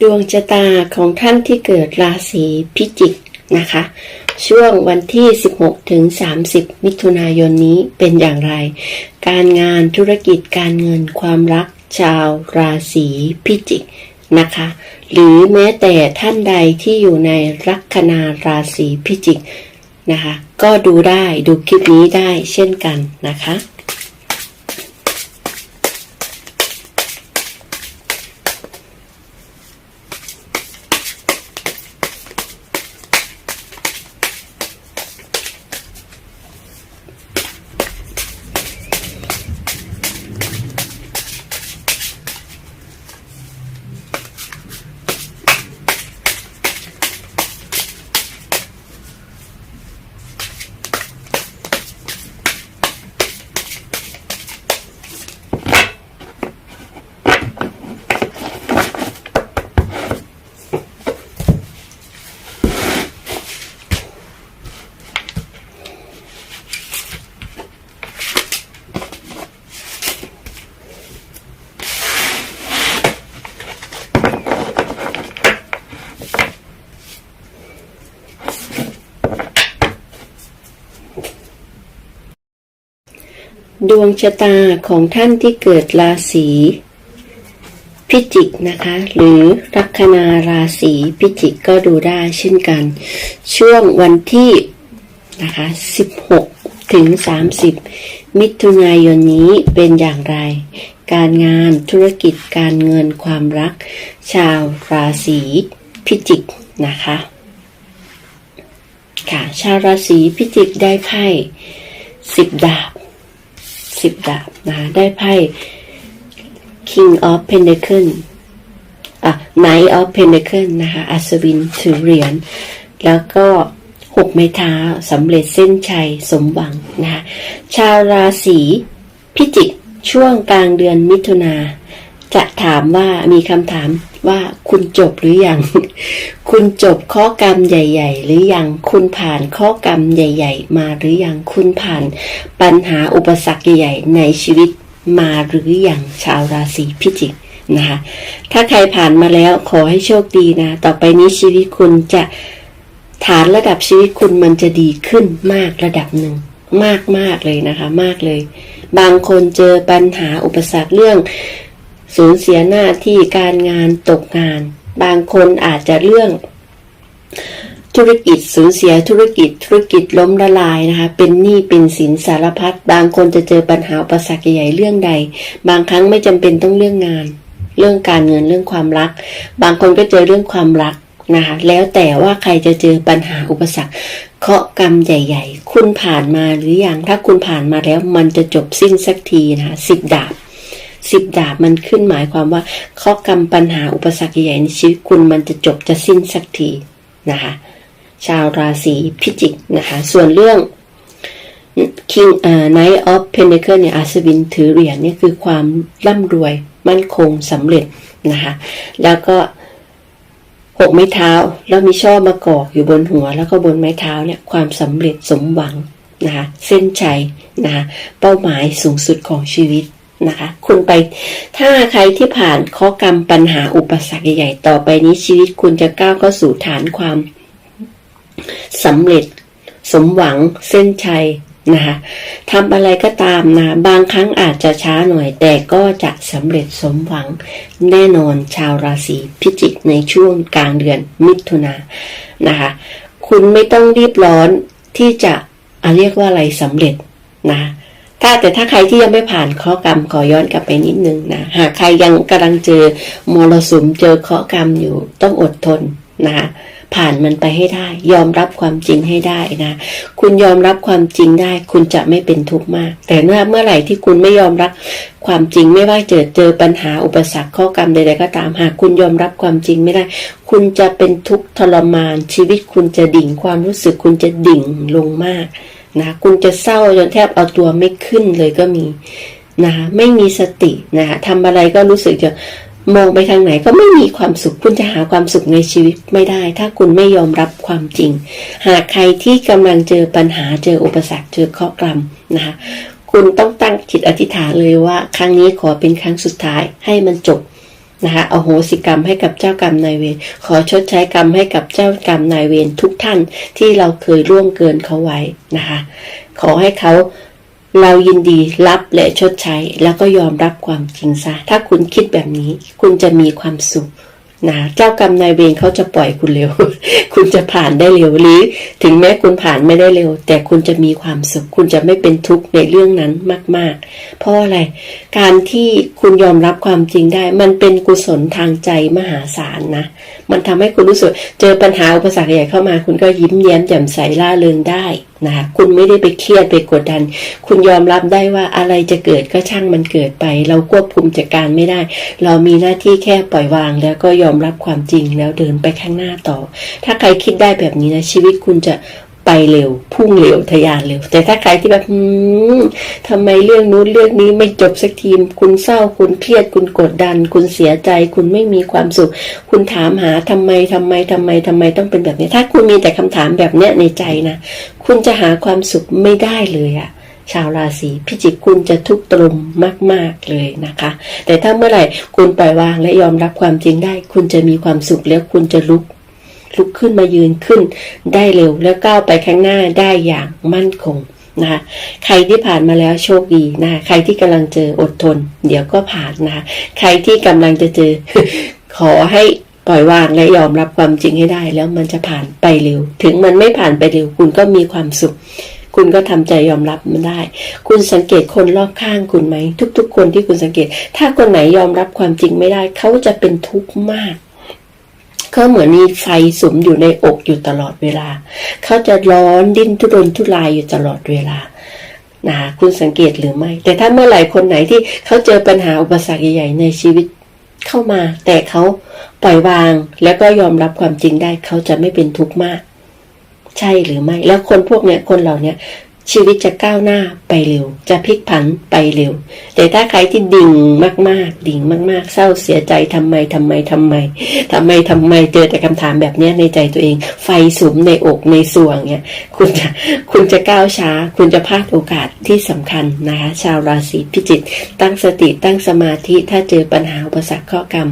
ดวงชะตาของท่านที่เกิดราศีพิจิกนะคะ ช่วงวันที่ 16 ถึง 30 มิถุนายนนี้เป็นอย่างไร การงานธุรกิจการเงินความรักชาวราศีพิจิกนะคะ หรือแม้แต่ท่านใดที่อยู่ในลัคนาราศีพิจิกนะคะ ก็ดูได้ดูคลิปนี้ได้เช่นกันนะคะ ดวงชะตาของท่านที่เกิดราศีพิจิกนะคะ หรือลัคนาราศีพิจิกก็ดูได้เช่นกัน ช่วงวันที่นะคะ 16 ถึง 30 มิถุนายนนี้เป็นอย่างไร การงานธุรกิจการเงินความรัก ชาวราศีพิจิกนะคะ ค่ะ ชาวราศีพิจิกได้ไพ่สิบดาบ สิบดาบนะคะได้ไพ่ King of Pentacle อะ Knight of Pentacle นะคะอัศวินถือเหรียญ แล้วก็หกไม้เท้าสำเร็จเส้นชัยสมหวังนะคะชาวราศีพิจิกช่วงกลางเดือนมิถุนาจะถามว่ามีคำถาม ว่าคุณจบหรือยัง คุณจบข้อกรรมใหญ่ ๆ หรือยัง คุณผ่านข้อกรรมใหญ่ ๆ มาหรือยัง คุณผ่านปัญหาอุปสรรคใหญ่ๆในชีวิตมาหรือยังชาวราศีพิจิกนะคะ ถ้าใครผ่านมาแล้วขอให้โชคดีนะ ต่อไปนี้ชีวิตคุณจะฐานระดับชีวิตคุณมันจะดีขึ้นมากระดับหนึ่งมากมากเลยนะคะ มากเลย บางคนเจอปัญหาอุปสรรคเรื่อง สูญเสียหน้าที่การงานตกงาน บางคนอาจจะเรื่อง ธุรกิจสูญเสียธุรกิจ ธุรกิจล้มละลายนะคะ เป็นหนี้เป็นสินสารพัดบางคนจะเจอปัญหาอุปสรรคใหญ่เรื่องใด บางครั้งไม่จำเป็นต้องเรื่องงาน เรื่องการเงินเรื่องความรัก บางคนก็เจอเรื่องความรักนะคะแล้วแต่ว่าใครจะเจอปัญหาอุปสรรคเคาะกรรมใหญ่ ๆ คุณผ่านมาหรือยังถ้าคุณผ่านมาแล้วมันจะจบสิ้นสักทีนะคะสิบดาบ สิบดาบมันขึ้นหมายความว่าข้อกรรมปัญหาอุปสรรคใหญ่ในชีวิตคุณมันจะจบจะสิ้นสักทีนะคะ ชาวราศีพิจิกนะคะ ส่วนเรื่อง King อ่า Knight of Pentacle เนี่ยอัศวินถือเหรียญเนี่ยคือความร่ำรวยมั่นคงสำเร็จนะคะ แล้วก็หกไม้เท้าแล้วมีช่อมะกอกอยู่บนหัว แล้วก็บนไม้เท้าเนี่ยความสำเร็จสมหวังนะคะเส้นชัยนะคะเป้าหมายสูงสุดของชีวิต นะคะ คุณไปถ้าใครที่ผ่านข้อกรรมปัญหาอุปสรรคใหญ่ๆต่อไปนี้ชีวิตคุณจะก้าวเข้าสู่ฐานความสำเร็จ สมหวังเส้นชัยนะคะทำอะไรก็ตามนะ บางครั้งอาจจะช้าหน่อย แต่ก็จะสำเร็จสมหวังแน่นอนชาวราศีพิจิกในช่วงกลางเดือนมิถุนานะคะ คุณไม่ต้องรีบร้อนที่จะอะเรียกว่าอะไรสำเร็จนะ ถ้าแต่ถ้าใครที่ยังไม่ผ่านข้อกรรมขอย้อนกลับไปนิดนึงนะหากใครยังกำลังเจอมรสุมเจอเคราะห์กรรมอยู่ต้องอดทนนะคะผ่านมันไปให้ได้ ยอมรับความจริงให้ได้นะ คุณยอมรับความจริงได้ คุณจะไม่เป็นทุกข์มาก แต่เมื่อเมื่อไหร่ที่คุณไม่ยอมรับความจริงไม่ว่าเจอเจอปัญหาอุปสรรคข้อกรรมใดๆก็ตามหากคุณยอมรับความจริงไม่ได้ คุณจะเป็นทุกข์ทรมาน ชีวิตคุณจะดิ่งความรู้สึกคุณจะดิ่งลงมาก นะคุณจะเศร้าจนแทบเอาตัวไม่ขึ้นเลยก็มีนะคะไม่มีสตินะคะทำอะไรก็รู้สึกจะมองไปทางไหนก็ไม่มีความสุข คุณจะหาความสุขในชีวิตไม่ได้ ถ้าคุณไม่ยอมรับความจริง หากใครที่กำลังเจอปัญหาเจออุปสรรคเจอข้อกรรมนะคะคุณต้องตั้งจิตอธิษฐานเลยว่า ครั้งนี้ขอเป็นครั้งสุดท้ายให้มันจบ นะคะอโหสิกรรมให้กับเจ้ากรรมนายเวรขอชดใช้กรรมให้กับเจ้ากรรมนายเวรทุกท่านที่เราเคยล่วงเกินเขาไว้นะคะ ขอให้เขาเรายินดีรับและชดใช้ แล้วก็ยอมรับความจริงซะ ถ้าคุณคิดแบบนี้ คุณจะมีความสุข นะเจ้ากรรมนายเวรเขาจะปล่อยคุณเร็ว คุณจะผ่านได้เร็วหรือ ถึงแม้คุณผ่านไม่ได้เร็ว แต่คุณจะมีความสุข คุณจะไม่เป็นทุกข์ในเรื่องนั้นมาก ๆ เพราะอะไร การที่คุณยอมรับความจริงได้ มันเป็นกุศลทางใจมหาศาลนะ มันทำให้คุณรู้สึก เจอปัญหาอุปสรรคใหญ่เข้ามา คุณก็ยิ้มแย้มแจ่มใสล่าเริงได้ นะคะคุณไม่ได้ไปเครียดไปกดดัน คุณยอมรับได้ว่าอะไรจะเกิดก็ช่างมันเกิดไป เราควบคุมจัดการไม่ได้ เรามีหน้าที่แค่ปล่อยวาง แล้วก็ยอมรับความจริงแล้วเดินไปข้างหน้าต่อ ถ้าใครคิดได้แบบนี้นะชีวิตคุณจะ ไปเร็ว พุ่งเร็วทะยานเร็ว แต่ถ้าใครที่แบบทำไมเรื่องนู้นเรื่องนี้ไม่จบสักทีคุณเศร้าคุณเครียดคุณกดดัน คุณเสียใจ คุณไม่มีความสุข คุณถามหาทำไมทำไมทำไมทำไมต้องเป็นแบบนี้ ถ้าคุณมีแต่คำถามแบบเนี้ยในใจนะคุณจะหาความสุขไม่ได้เลยอะชาวราศีพิจิกคุณจะทุกข์ตรมมาก ๆ เลยนะคะ แต่ถ้าเมื่อไหร่คุณปล่อยวางและยอมรับความจริงได้ คุณจะมีความสุขแล้วคุณจะลุก ลุกขึ้นมายืนขึ้น ได้เร็วแล้วก้าวไปข้างหน้าได้อย่างมั่นคงนะคะใครที่ผ่านมาแล้วโชคดีนะคะใครที่กำลังเจออดทน เดี๋ยวก็ผ่านนะคะใครที่กำลังจะเจอ ขอให้ปล่อยวางและยอมรับความจริงให้ได้ แล้วมันจะผ่านไปเร็ว ถึงมันไม่ผ่านไปเร็ว คุณก็มีความสุข คุณก็ทำใจยอมรับมันได้ คุณสังเกตคนรอบข้างคุณไหม ทุกๆ คนที่คุณสังเกต ถ้าคนไหนยอมรับความจริงไม่ได้ เขาจะเป็นทุกข์มาก เขาเหมือนมีไฟสุมอยู่ในอกอยู่ตลอดเวลา เขาจะร้อนดิ้นทุรนทุรายอยู่ตลอดเวลานะคุณสังเกตหรือไม่ แต่ถ้าเมื่อไหร่คนไหนที่เขาเจอปัญหาอุปสรรคใหญ่ๆในชีวิตเข้ามา แต่เขาปล่อยวางแล้วก็ยอมรับความจริงได้ เขาจะไม่เป็นทุกข์มาก ใช่หรือไม่ แล้วคนพวกเนี้ยคนเหล่าเนี้ย ชีวิตจะก้าวหน้าไปเร็ว จะพลิกผันไปเร็ว แต่ถ้าใครที่ดิ่งมาก ๆ ดิ่งมาก ๆ เศร้าเสียใจทำไมทำไมทำไมทำไมทำไมเจอแต่คำถามแบบนี้ในใจตัวเอง ไฟสุมในอกในส่วงเนี้ยคุณจะคุณจะก้าวช้า คุณจะพลาดโอกาสที่สำคัญนะคะ ชาวราศีพิจิกตั้งสติตั้งสมาธิถ้าเจอปัญหาอุปสรรคข้อกรรม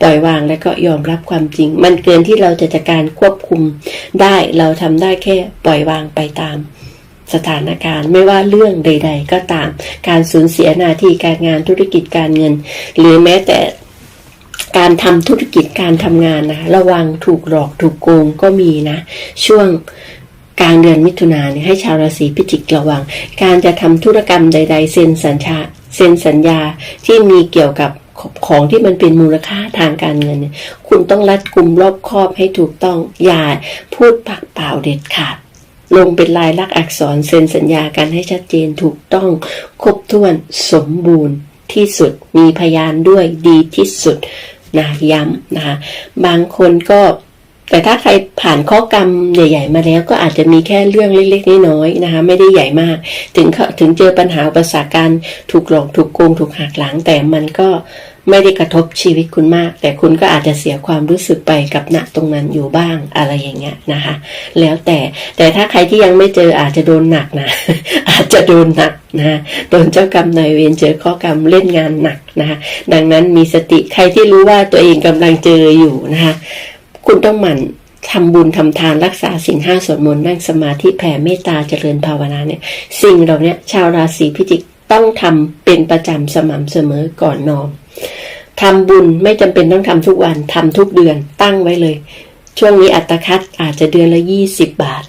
ปล่อยวางแล้วก็ยอมรับความจริง มันเกินที่เราจะจัดการควบคุมได้เราทำได้แค่ปล่อยวางไปตาม สถานการณ์ ไม่ว่าเรื่องใด ๆ ก็ตาม การสูญเสียหน้าที่การงานธุรกิจการเงิน หรือแม้แต่การทำธุรกิจการทำงานนะระวังถูกหลอกถูกโกงก็มีนะ ช่วงกลางเดือนมิถุนาเนี่ยให้ชาวราศีพิจิกระวัง การจะทำธุรกรรมใด ๆ เซ็นสัญชาเซ็นสัญญาที่มีเกี่ยวกับของที่มันเป็นมูลค่าทางการเงิน คุณต้องรัดกุมรอบคอบให้ถูกต้องอย่าพูดปากเปล่าเด็ดขาด ลงเป็นลายลักษณ์อักษรเซ็นสัญญากันให้ชัดเจนถูกต้องครบถ้วนสมบูรณ์ที่สุดมีพยานด้วยดีที่สุดนะย้ำนะคะบางคนก็ แต่ถ้าใครผ่านข้อกรรมใหญ่ๆมาแล้วก็อาจจะมีแค่เรื่องเล็กๆน้อยๆนะคะ ไม่ได้ใหญ่มาก ถึงถึงเจอปัญหาอุปสรรคการถูกหลอกถูกโกงถูกหักหลัง แต่มันก็ไม่ได้กระทบชีวิตคุณมาก แต่คุณก็อาจจะเสียความรู้สึกไปกับณตรงนั้นอยู่บ้างอะไรอย่างเงี้ยนะคะ แล้วแต่แต่ถ้าใครที่ยังไม่เจออาจจะโดนหนักนะ อาจจะโดนหนักนะโดนเจ้ากรรมนายเวรเจอข้อกรรมเล่นงานหนักนะคะดังนั้นมีสติใครที่รู้ว่าตัวเองกำลังเจออยู่นะคะ คุณต้องหมั่นทำบุญทำทานรักษาสิ่งห้าสวดมนต์นั่งสมาธิแผ่เมตตาเจริญภาวนาเนี่ย สิ่งเหล่านี้ชาวราศีพิจิกต้องทำเป็นประจำสม่ำเสมอก่อนนอนทำบุญไม่จำเป็นต้องทำทุกวันทำทุกเดือนตั้งไว้เลย ช่วงนี้อัตคัดอาจจะเดือนละยี่สิบบาท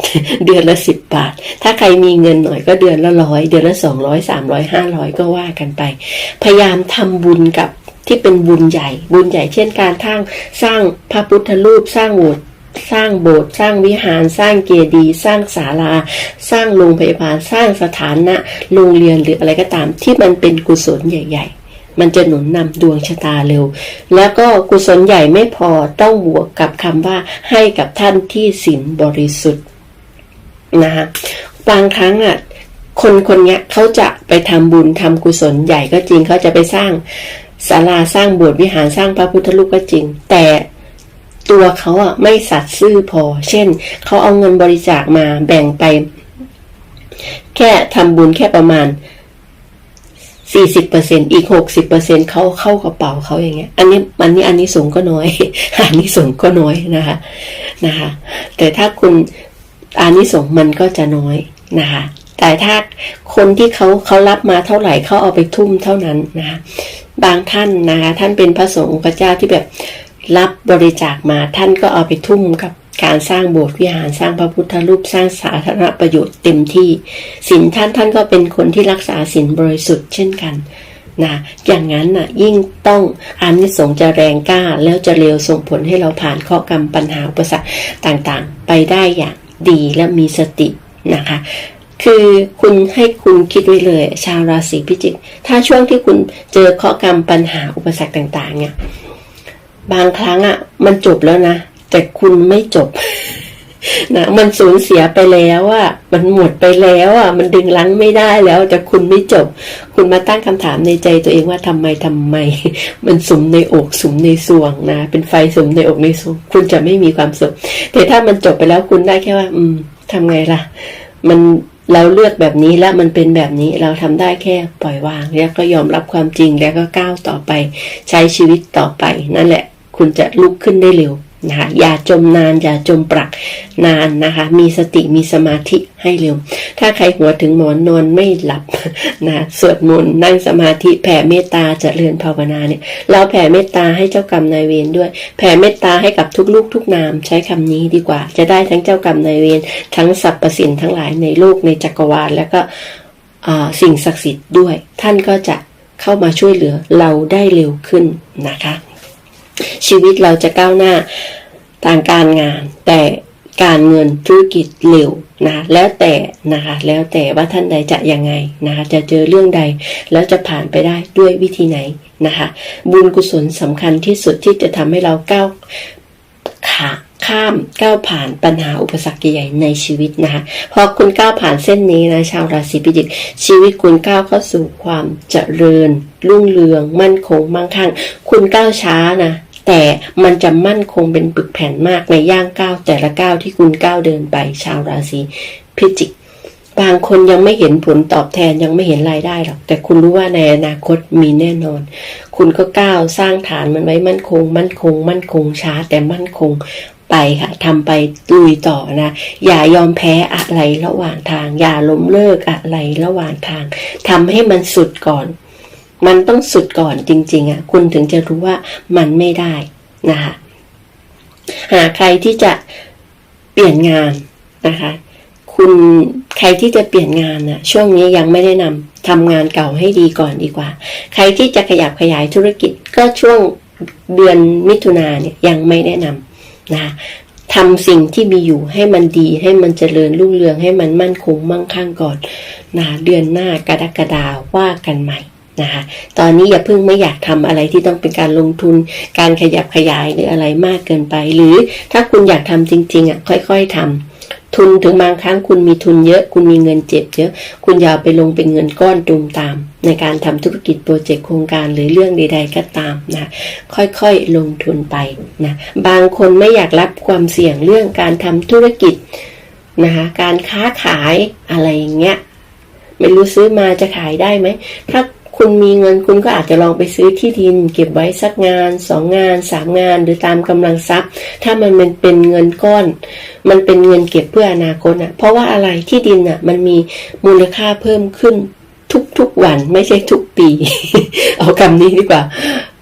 เดือนละสิบบาท ถ้าใครมีเงินหน่อยก็เดือนละร้อยเดือนละสองร้อยสามร้อยห้าร้อยก็ว่ากันไป พยายามทำบุญกับ ที่เป็นบุญใหญ่ บุญใหญ่เช่นการทั้งสร้างพระพุทธรูปสร้างโบสถ์สร้างโบสถ์สร้างวิหารสร้างเจดีย์สร้างศาลา สร้างโรงพยาบาลสร้างสถานะโรงเรียนหรืออะไรก็ตามที่มันเป็นกุศลใหญ่ ๆ มันจะหนุนนำดวงชะตาเร็ว แล้วก็กุศลใหญ่ไม่พอต้องบวกกับคำว่าให้กับท่านที่ศีลบริสุทธิ์นะคะบางครั้งอะคนคนเนี้ยเขาจะไปทำบุญทำกุศลใหญ่ก็จริงเขาจะไปสร้าง ศาลาสร้างบสถ์วิหารสร้างพระพุทธรูปก็จริง แต่ตัวเขาอะไม่สัตย์ซื่อพอ เช่น เขาเอาเงินบริจาคมาแบ่งไป แค่ทำบุญแค่ประมาณสี่สิบเปอร์เซ็นอีกหกสิบเปอร์เซ็นเขาเข้ากระเป๋าเขาอย่างเงี้ย อันนี้อันนี้อันนี้สูงก็น้อย อันนี้สูงก็น้อยนะคะนะคะ แต่ถ้าคุณอันนี้สูงมันก็จะน้อยนะคะ แต่ถ้าคนที่เขาเขารับมาเท่าไหร่เขาเอาไปทุ่มเท่านั้นนะคะ บางท่านนะคะท่านเป็นพระสงฆ์พระเจ้าที่แบบรับบริจาคมาท่านก็เอาไปทุ่มกับการสร้างโบสถ์วิหารสร้างพระพุทธรูปสร้างสาธารณประโยชน์เต็มที่ศีลท่านท่านก็เป็นคนที่รักษาศีลบริสุทธิ์เช่นกันนะอย่างนั้นน่ะยิ่งต้องอานิสงส์จะแรงกล้า แล้วจะเร็วส่งผลให้เราผ่านข้อกรรมปัญหาอุปสรรคต่างๆ ไปได้อย่างดีและมีสตินะคะ คือคุณให้คุณคิดไว้เลย ชาวราศีพิจิก ถ้าช่วงที่คุณเจอข้อกรรมปัญหาอุปสรรคต่าง ๆ เนี่ย บางครั้งอะ่ะ มันจบแล้วนะ แต่คุณไม่จบนะมันสูญเสียไปแล้วอะมันหมดไปแล้วอะมันดึงลังไม่ได้แล้ว แต่คุณไม่จบ คุณมาตั้งคำถามในใจตัวเองว่าทำไมทำไม มันสุมในอกสุมในสวงนะ เป็นไฟสุมในอกในสวง คุณจะไม่มีความสุข แต่ถ้ามันจบไปแล้วคุณได้แค่ว่า อืมทำไงล่ะ มัน เราเลือกแบบนี้แล้วมันเป็นแบบนี้เราทำได้แค่ปล่อยวาง แล้วก็ยอมรับความจริงแล้วก็ก้าวต่อไป ใช้ชีวิตต่อไป นั่นแหละ คุณจะลุกขึ้นได้เร็ว นะคะอย่าจมนานอย่าจมปรักนานนะคะ มีสติมีสมาธิให้เร็ว ถ้าใครหัวถึงหมอนนอนไม่หลับนะสวดมนต์นั่งสมาธิแผ่เมตตาเจริญภาวนาเนี่ยเราแผ่เมตตาให้เจ้ากรรมนายเวรด้วย แผ่เมตตาให้กับทุกลูกทุกนามใช้คำนี้ดีกว่า จะได้ทั้งเจ้ากรรมนายเวรทั้งสรรพสิ่งทั้งหลายในโลกในจักรวาลแล้วก็สิ่งศักดิ์สิทธิ์ด้วย ท่านก็จะเข้ามาช่วยเหลือเราได้เร็วขึ้นนะคะ ชีวิตเราจะก้าวหน้าทางการงาน แต่การเงินธุรกิจเร็วนะแล้วแต่นะคะแล้วแต่ว่าท่านใดจะยังไงนะคะจะเจอเรื่องใด แล้วจะผ่านไปได้ด้วยวิธีไหนนะคะบุญกุศลสำคัญที่สุดที่จะทำให้เราก้าวขา ข้ามก้าวผ่านปัญหาอุปสรรคใหญ่ในชีวิตนะคะพอคุณก้าวผ่านเส้นนี้นะชาวราศีพิจิกชีวิตคุณก้าวเข้าสู่ความเจริญ รุ่งเรือง มั่นคงมั่งคั่ง คุณก้าวช้านะแต่มันจะมั่นคงเป็นปึกแผ่นมากในย่างก้าวแต่ละก้าวที่คุณก้าวเดินไป ชาวราศีพิจิก บางคนยังไม่เห็นผลตอบแทนยังไม่เห็นรายได้หรอก แต่คุณรู้ว่าในอนาคตมีแน่นอน คุณก็ก้าวสร้างฐานมันไว้มั่นคง มั่นคง มั่นคงช้าแต่มั่นคง ไปค่ะทำไปลุยต่อนะ อย่ายอมแพ้อะไรระหว่างทาง อย่าล้มเลิกอะไรระหว่างทางทำให้มันสุดก่อน มันต้องสุดก่อนจริง ๆอะคุณถึงจะรู้ว่ามันไม่ได้นะคะหาใครที่จะเปลี่ยนงานนะคะ คุณใครที่จะเปลี่ยนงานน่ะช่วงนี้ยังไม่ได้นำทำงานเก่าให้ดีก่อนดีกว่า ใครที่จะขยับขยายธุรกิจก็ช่วงเดือนมิถุนาเนี่ยยังไม่แนะนำ นะทำสิ่งที่มีอยู่ให้มันดีให้มันเจริญรุ่งเรืองให้มันมั่นคงมั่งคั่งก่อนนะเดือนหน้ากรกฎาว่ากันใหม่นะคะตอนนี้อย่าเพิ่งไม่อยากทำอะไรที่ต้องเป็นการลงทุน การขยับขยายหรืออะไรมากเกินไป หรือถ้าคุณอยากทำจริง ๆอะค่อยๆทำทุนถึงบางครั้งคุณมีทุนเยอะ คุณมีเงินเจ็บเยอะ คุณอย่าไปลงเป็นเงินก้อนตูมตาม ในการทำธุรกิจโปรเจกต์โครงการหรือเรื่องใด ๆ ก็ตามนะค่อยๆลงทุนไปนะบางคนไม่อยากรับความเสี่ยงเรื่องการทำธุรกิจนะคะการค้าขายอะไรอย่างเงี้ยไม่รู้ซื้อมาจะขายได้ไหมถ้าคุณมีเงินคุณก็อาจจะลองไปซื้อที่ดิน เก็บไว้สักงานสองงานสามงานหรือตามกำลังทรัพย์ ถ้ามันเป็นเป็นเงินก้อน มันเป็นเงินเก็บเพื่ออนาคตอะเพราะว่าอะไรที่ดินอะมันมีมูลค่าเพิ่มขึ้น ทุกๆวันไม่ใช่ทุกปี เอาคำนี้ดีกว่า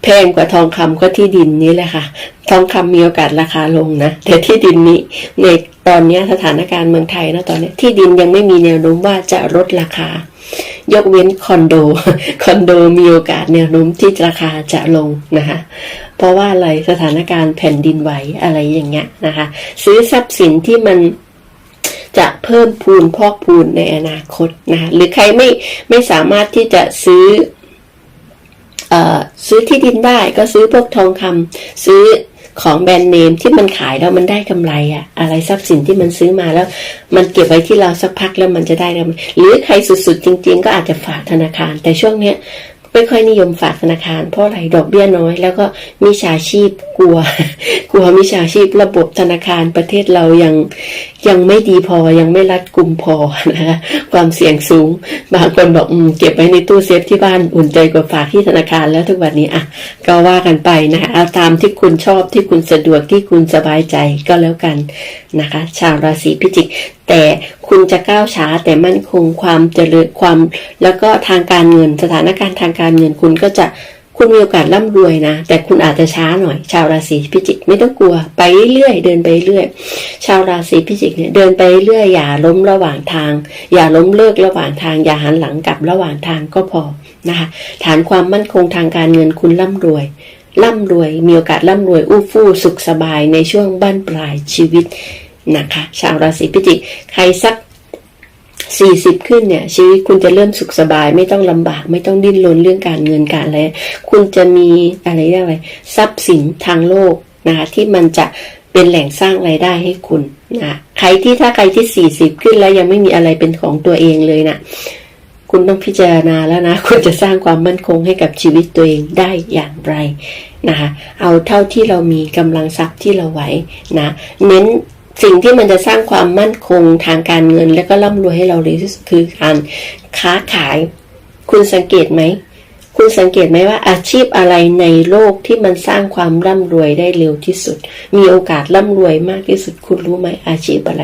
แพงกว่าทองคำก็ที่ดินนี้แหละค่ะ ทองคำมีโอกาสราคาลงนะ แต่ที่ดินนี้ในตอนนี้สถานการณ์เมืองไทยนะตอนนี้ที่ดินยังไม่มีแนวโน้มว่าจะลดราคา ยกเว้นคอนโด คอนโดมีโอกาสแนวโน้มที่ราคาจะลงนะคะเพราะว่าอะไรสถานการณ์แผ่นดินไหวอะไรอย่างเงี้ยนะคะ ซื้อทรัพย์สินที่มัน จะเพิ่มพูนพอกพูนในอนาคตนะหรือใครไม่ไม่สามารถที่จะซื้ออซื้อที่ดินได้ก็ซื้อพวกทองคำซื้อของแบรนด์เนมที่มันขายแล้วมันได้กำไรอะอะไรทรัพย์สินที่มันซื้อมาแล้ว มันเก็บไว้ที่เราสักพักแล้วมันจะได้กำไรหรือใครสุดๆจริง ๆ ก็อาจจะฝากธนาคาร แต่ช่วงเนี้ย ไม่ค่อยนิยมฝากธนาคาร เพราะอะไรดอกเบี้ยน้อย แล้วก็มิจฉาชีพกลัว กลัวมิจฉาชีพระบบธนาคารประเทศเรายังยังไม่ดีพอยังไม่รัดกุมพอนะคะความเสี่ยงสูง บางคนบอกอมเก็บไว้ในตู้เซฟที่บ้านอุ่นใจกว่าฝากที่ธนาคารแล้วทุกวันนี้อะก็ว่ากันไปนะคะเอาตามที่คุณชอบที่คุณสะดวกที่คุณสบายใจก็แล้วกันนะคะ ชาวราศีพิจิก แต่คุณจะก้าวช้าแต่มั่นคงความเจริญความ แล้วก็ทางการเงินสถานการณ์ทางการเงินคุณก็จะคุณมีโอกาสร่ำรวยนะ แต่คุณอาจจะช้าหน่อย ชาวราศีพิจิกไม่ต้องกลัวไปเรื่อยเดินไปเรื่อยชาวราศีพิจิกเนี่ยเดินไปเรื่อยอย่าล้มระหว่างทาง อย่าล้มเลิกระหว่างทาง อย่าหันหลังกลับระหว่างทางก็พอนะคะฐานความมั่นคงทางการเงินคุณร่ำรวยร่ำรวย มีโอกาสร่ำรวยอู้ฟู่สุขสบายในช่วงบั้นปลายชีวิต นะคะ ชาวราศีพิจิก ใครสักสี่สิบขึ้นเนี่ยชีวิตคุณจะเริ่มสุขสบาย ไม่ต้องลำบาก ไม่ต้องดิ้นรนเรื่องการเงินการอะไรคุณจะมีอะไรเรียกอะไรทรัพย์สินทางโลกนะคะที่มันจะเป็นแหล่งสร้างไรายได้ให้คุณนะใครที่ถ้าใครที่สี่สิบขึ้นแล้วยังไม่มีอะไรเป็นของตัวเองเลยนะคุณต้องพิจารณาแล้วนะ คุณจะสร้างความมั่นคงให้กับชีวิตตัวเองได้อย่างไรนะคะเอาเท่าที่เรามีกำลังทรัพย์ที่เราไหวนะ เน้น สิ่งที่มันจะสร้างความมั่นคงทางการเงิน และก็ร่ำรวยให้เราเร็วที่สุดคือการค้าขาย คุณสังเกตไหม คุณสังเกตไหมว่าอาชีพอะไรในโลกที่มันสร้างความร่ำรวยได้เร็วที่สุด มีโอกาสร่ำรวยมากที่สุด คุณรู้ไหมอาชีพอะไร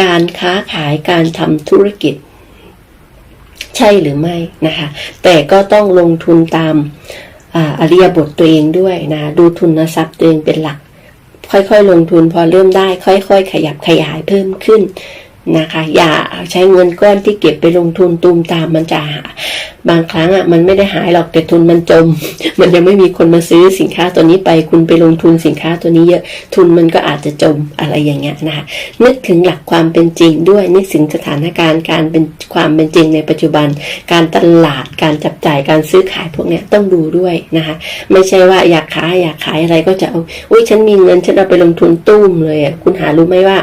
การค้าขายการทำธุรกิจ ใช่หรือไม่นะคะ แต่ก็ต้องลงทุนตามอาอริยบทตัวเองด้วยนะ ดูทุนทรัพย์ตัวเองเป็นหลัก ค่อยๆ ลงทุนพอเริ่มได้ ค่อย ๆ ขยับขยายเพิ่มขึ้น นะคะ อย่าใช้เงินก้อนที่เก็บไปลงทุนตูมตามมันจะหา บางครั้งอะมันไม่ได้หายหรอกแต่ทุนมันจม มันยังไม่มีคนมาซื้อสินค้าตัวนี้ไปคุณไปลงทุนสินค้าตัวนี้เยอะทุนมันก็อาจจะจมอะไรอย่างเงี้ยนะคะนึกถึงหลักความเป็นจริงด้วยนึกถึงสถานการณ์การเป็นความเป็นจริงในปัจจุบัน การตลาดการจับจ่ายการซื้อขายพวกเนี้ยต้องดูด้วยนะคะ ไม่ใช่ว่าอยากขายอยากขายอะไรก็จะเอาอุ้ยฉันมีเงินฉันเอาไปลงทุนตุ้มเลยอะคุณหารู้ไหมว่า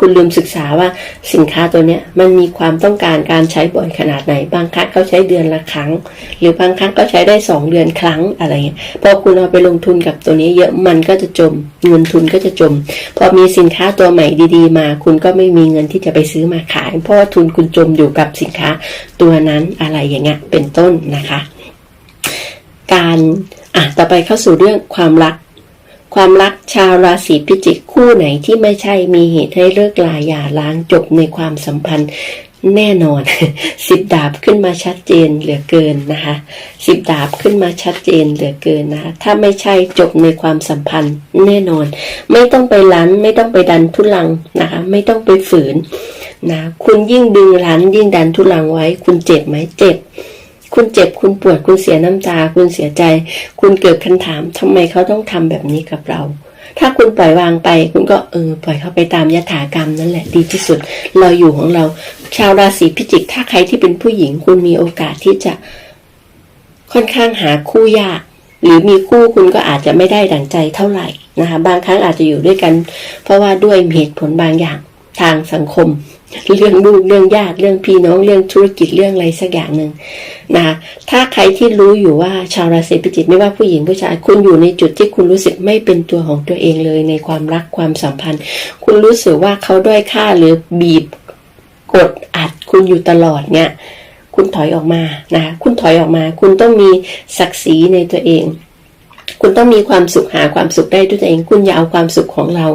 คุณลืมศึกษาว่าสินค้าตัวเนี้ยมันมีความต้องการการใช้บ่อยขนาดไหน บางครั้งเขาใช้เดือนละครั้ง หรือบางครั้งก็ใช้ได้สองเดือนครั้งอะไรเงี้ยพอคุณเอาไปลงทุนกับตัวนี้เยอะมันก็จะจม เงินทุนก็จะจม พอมีสินค้าตัวใหม่ดีๆ มา คุณก็ไม่มีเงินที่จะไปซื้อมาขาย เพราะทุนคุณจมอยู่กับสินค้าตัวนั้นอะไรอย่างเงี้ยเป็นต้นนะคะ การอะต่อไปเข้าสู่เรื่องความรัก ความรักชาวราศีพิจิกคู่ไหนที่ไม่ใช่มีเหตุให้เลิกลาอย่าล้างจบในความสัมพันธ์แน่นอน สิบดาบขึ้นมาชัดเจนเหลือเกินนะคะสิบดาบขึ้นมาชัดเจนเหลือเกินนะคะถ้าไม่ใช่จบในความสัมพันธ์แน่นอน ไม่ต้องไปลั้นไม่ต้องไปดันทุลังนะคะไม่ต้องไปฝืนนะคุณยิ่งดึงลั้นยิ่งดันทุลังไว้ คุณเจ็บไหมเจ็บ คุณเจ็บคุณปวดคุณเสียน้ำตา คุณเสียใจ คุณเกิดคำถามทำไมเขาต้องทำแบบนี้กับเรา ถ้าคุณปล่อยวางไป คุณก็เออปล่อยเขาไปตามยถากรรมนั่นแหละดีที่สุด เราอยู่ของเรา ชาวราศีพิจิก ถ้าใครที่เป็นผู้หญิง คุณมีโอกาสที่จะค่อนข้างหาคู่ยาก หรือมีคู่คุณก็อาจจะไม่ได้ดั่งใจเท่าไหร่นะคะบางครั้งอาจจะอยู่ด้วยกัน เพราะว่าด้วยเหตุผลบางอย่าง ทางสังคม เรื่องลูกเรื่องญาติเรื่องพี่น้องเรื่องธุรกิจเรื่องอะไรสักอย่างหนึ่งนะคะถ้าใครที่รู้อยู่ว่าชาวราศีพิจิกไม่ว่าผู้หญิงผู้ชายคุณอยู่ในจุดที่คุณรู้สึกไม่เป็นตัวของตัวเองเลยในความรักความสัมพันธ์ คุณรู้สึกว่าเขาด้อยค่าหรือบีบกดอัดคุณอยู่ตลอดเนี่ยคุณถอยออกมานะคะคุณถอยออกมา คุณต้องมีศักดิ์ศรีในตัวเอง คุณต้องมีความสุขหาความสุขได้ด้วยตัวเอง คุณอย่าเอาความสุขของเรา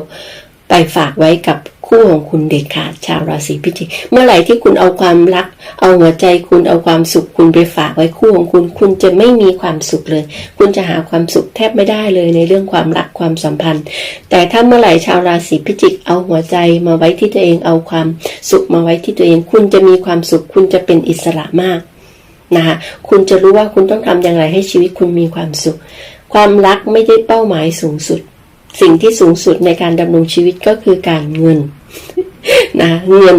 ไปฝากไว้กับ คู่ของคุณเด็ดขาดชาวราศีพิจิก เมื่อไหร่ที่คุณเอาความรัก เอาหัวใจคุณเอาความสุขคุณไปฝากไว้คู่ของคุณ คุณจะไม่มีความสุขเลย คุณจะหาความสุขแทบไม่ได้เลยในเรื่องความรักความสัมพันธ์ แต่ถ้าเมื่อไหร่ชาวราศีพิจิก เอาหัวใจมาไว้ที่ตัวเองเอาความสุขมาไว้ที่ตัวเอง คุณจะมีความสุข คุณจะเป็นอิสระมากนะคะคุณจะรู้ว่าคุณต้องทำอย่างไรให้ชีวิตคุณมีความสุข ความรักไม่ได้เป้าหมายสูงสุด สิ่งที่สูงสุดในการดำรงชีวิตก็คือการเงินนะเงิน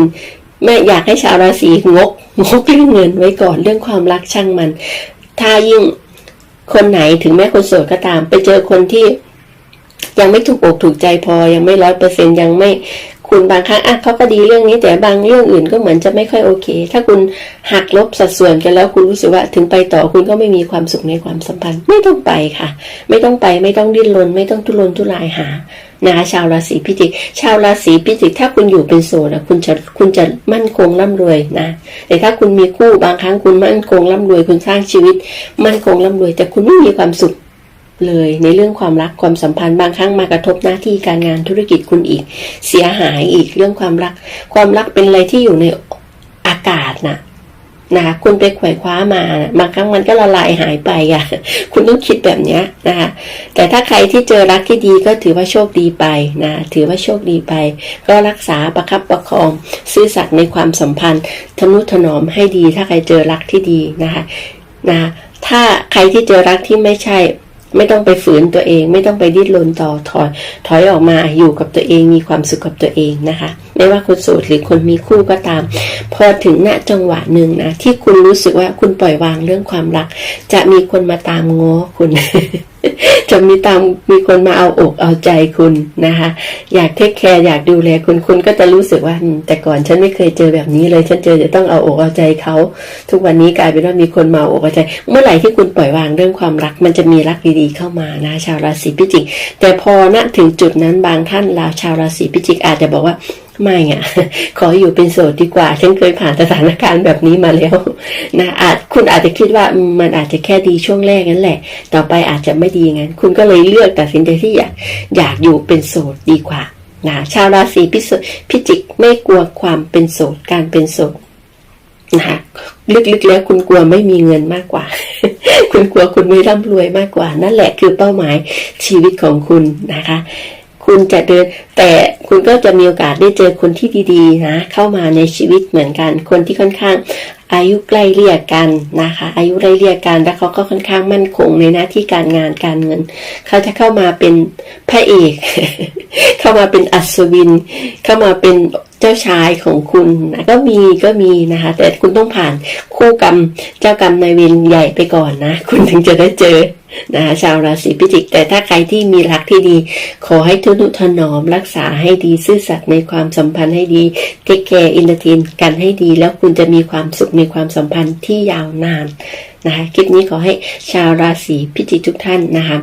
แม่อยากให้ชาวราศีงกงกเรื่องเงินไว้ก่อนเรื่องความรักช่างมัน ถ้ายิ่งคนไหนถึงแม้คนโสดก็ตาม ไปเจอคนที่ยังไม่ถูกอกถูกใจพอยังไม่ร้อยเปอร์เซ็นยังไม่ คุณบางครั้งอะเขาก็ดีเรื่องนี้ แต่บางเรื่องอื่นก็เหมือนจะไม่ค่อยโอเค ถ้าคุณหักลบสัดส่วนกันแล้วคุณรู้สึกว่าถึงไปต่อคุณก็ไม่มีความสุขในความสัมพันธ์ ไม่ต้องไปค่ะ ไม่ต้องไปไม่ต้องดิ้นรน ไม่ต้องทุรนทุรายหานะคะชาวราศีพิจิก ชาวราศีพิจิก ถ้าคุณอยู่เป็นโสดอะคุณจะคุณจะมั่นคงร่ำรวยนะ แต่ถ้าคุณมีคู่บางครั้งคุณมั่นคงร่ำรวยคุณสร้างชีวิต มั่นคงร่ำรวย แต่คุณไม่มีความสุข เลยในเรื่องความรักความสัมพันธ์บางครั้งมากระทบหน้าที่การงานธุรกิจคุณอีก เสียหายอีกเรื่องความรัก ความรักเป็นอะไรที่อยู่ในอากาศนะนะคะคุณไปขว่คว้ามานะบางครั้งมันก็ละลายหายไปอะคุณต้องคิดแบบเนี้ยนะคะแต่ถ้าใครที่เจอรักที่ดีก็ถือว่าโชคดีไปนะถือว่าโชคดีไป ก็รักษาประคับประคอง ซื่อสัตย์ในความสัมพันธ์ทนุถนอมให้ดี ถ้าใครเจอรักที่ดีนะคะนะถ้าใครที่เจอรักที่ไม่ใช่ ไม่ต้องไปฝืนตัวเอง ไม่ต้องไปดิ้นรนต่อถอยถอยออกมาอยู่กับตัวเองมีความสุขกับตัวเองนะคะ ไม่ว่าคุณโสดหรือคนมีคู่ก็ตาม พอถึงณจังหวะหนึ่งนะที่คุณรู้สึกว่าคุณปล่อยวางเรื่องความรัก จะมีคนมาตามง้อคุณ จะมีตามมีคนมาเอาอกเอาใจคุณนะคะ อยากเทคแคร์อยากดูแลคุณคุณก็จะรู้สึกว่า แต่ก่อนฉันไม่เคยเจอแบบนี้เลย ฉันเจอจะต้องเอาอกเอาใจเขา ทุกวันนี้กลายเป็นว่ามีคนมาเอาอกเอาใจ เมื่อไหร่ที่คุณปล่อยวางเรื่องความรัก มันจะมีรักดีๆเข้ามานะ ชาวราศีพิจิก แต่พอณถึงจุดนั้นบางท่านลาวชาวราศีพิจิกอาจจะบอกว่า ไม่อะขออยู่เป็นโสดดีกว่า ฉันเคยผ่านสถานการณ์แบบนี้มาแล้วนะอาจคุณอาจจะคิดว่ามันอาจจะแค่ดีช่วงแรกนั่นแหละ ต่อไปอาจจะไม่ดีงั้น คุณก็เลยเลือกตัดสินใจที่อยากอยากอยู่เป็นโสดดีกว่านะชาวราศีพิพิจิกไม่กลัวความเป็นโสดการเป็นโสดนะคะลึกๆแล้วคุณกลัวไม่มีเงินมากกว่า คุณกลัวคุณไม่ร่ำรวยมากกว่า นั่นแหละคือเป้าหมายชีวิตของคุณนะคะ คุณจะเดิน แต่คุณก็จะมีโอกาสได้เจอคนที่ดีๆนะเข้ามาในชีวิตเหมือนกัน คนที่ค่อนข้างอายุใกล้เรียกกันนะคะ อายุใกล้เรียกกันแล้วเขาก็ค่อนข้างมั่นคงในหน้าที่การงานการเงิน เขาจะเข้ามาเป็นพระเอก เข้ามาเป็นอัศวิน เข้ามาเป็น เจ้าชายของคุณนะก็มีก็มีนะคะ แต่คุณต้องผ่านคู่กรรมเจ้ากรรมนายเวรใหญ่ไปก่อนนะ คุณถึงจะได้เจอนะคะชาวราศีพิจิก แต่ถ้าใครที่มีรักที่ดี ขอให้ทุนุถนอมรักษาให้ดีซื่อสัตย์ในความสัมพันธ์ให้ดีเทคแคร์อินเตอร์เทนกันให้ดี แล้วคุณจะมีความสุขในความสัมพันธ์ที่ยาวนานนะคะคลิปนี้ขอให้ชาวราศีพิจิกทุกท่านนะคะ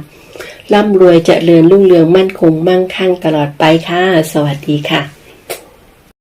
ร่ำรวยเจริญรุ่งเรืองมั่นคงมั่งคั่งตลอดไปค่ะ สวัสดีค่ะ